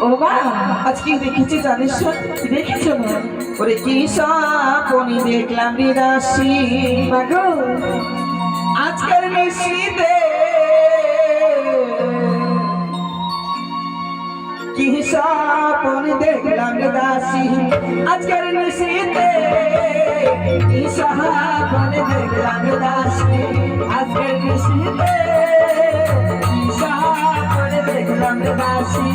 ও মা আজকে দেখেছি জানিস? কি দেখেছ মা ওরে কি সাপনি দেখলাম রে দাসী মাগো আজকের নিশীতে কি সাপনি দেখলাম রে দাসী আজকের নিশীতে কি সাপনি দেখলাম রে দাসী আজকের নিশীতে কি দেখলাম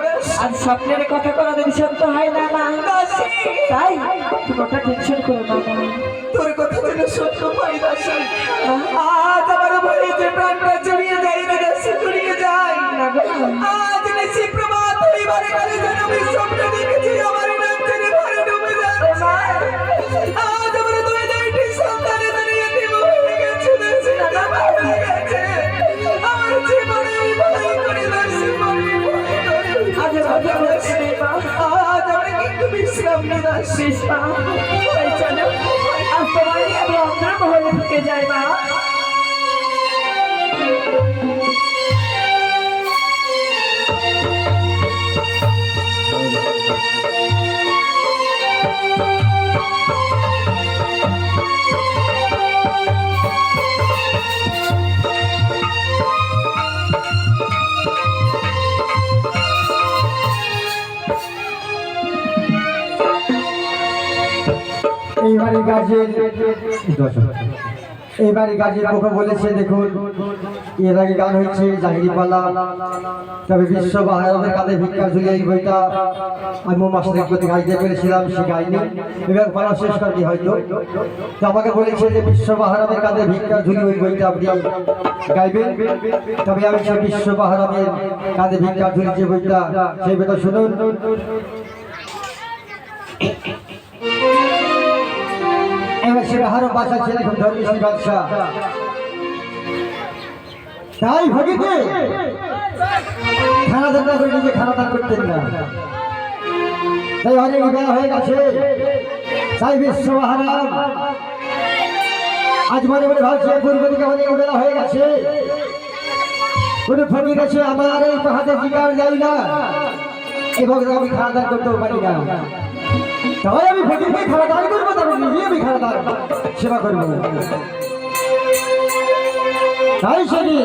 আজ স্বপ্নের কথা করা দিন সত্য হয় না না তাই তুমি ওটা টেনশন করো না তোর কথা যেন সত্য হয় না আজ আমার ভয়ে দাসী মা চলো। তোমার নিয়ে আমি অন্ধের মহলে ঢুকে যাই মা। এইবারে গাজের গাজের মুখে বলেছে, দেখুন, এর আগে গান হয়েছে জাহিরি পালা তবে বিশ্ব বাহারের কাঁধে ভিক্ষা ঝুলি এই বইটা আমি মাসের প্রতি গাইতে পেরেছিলাম, সে গাইনি। এবার পালা শেষ করেনি হয়তো। তো আমাকে বলেছে যে বিশ্ব বাহারামের কাঁধে ভিক্ষা ঝুলি ওই বইটা আপনি গাইবেন। তবে আমি সেই বিশ্ব বাহারামের কাঁধে ভিক্ষা ঝুলি যে বইটা, সেই বইটা শুনুন। সে বাসা তাই ভগিতে, খানা দানা করে নিজে খানা দান করতেন না। তাই অনেক বেলা হয়ে গেছে। তাই বিশ্ব মহারাম আজ মনে মনে ভাবছে পূর্ব দিকে অনেক বেলা হয়ে গেছে। কোনো ফকির আছে আমার এই পাহাড়ে শিকার যাই না। এবং আমি খাওয়া দাওয়া করতেও পারি না। তাই আমি ফকিরকে খাওয়া দাওয়া করব, তারপর নিজে আমি খাওয়া দাওয়া সেবা করব। তাই সেদিন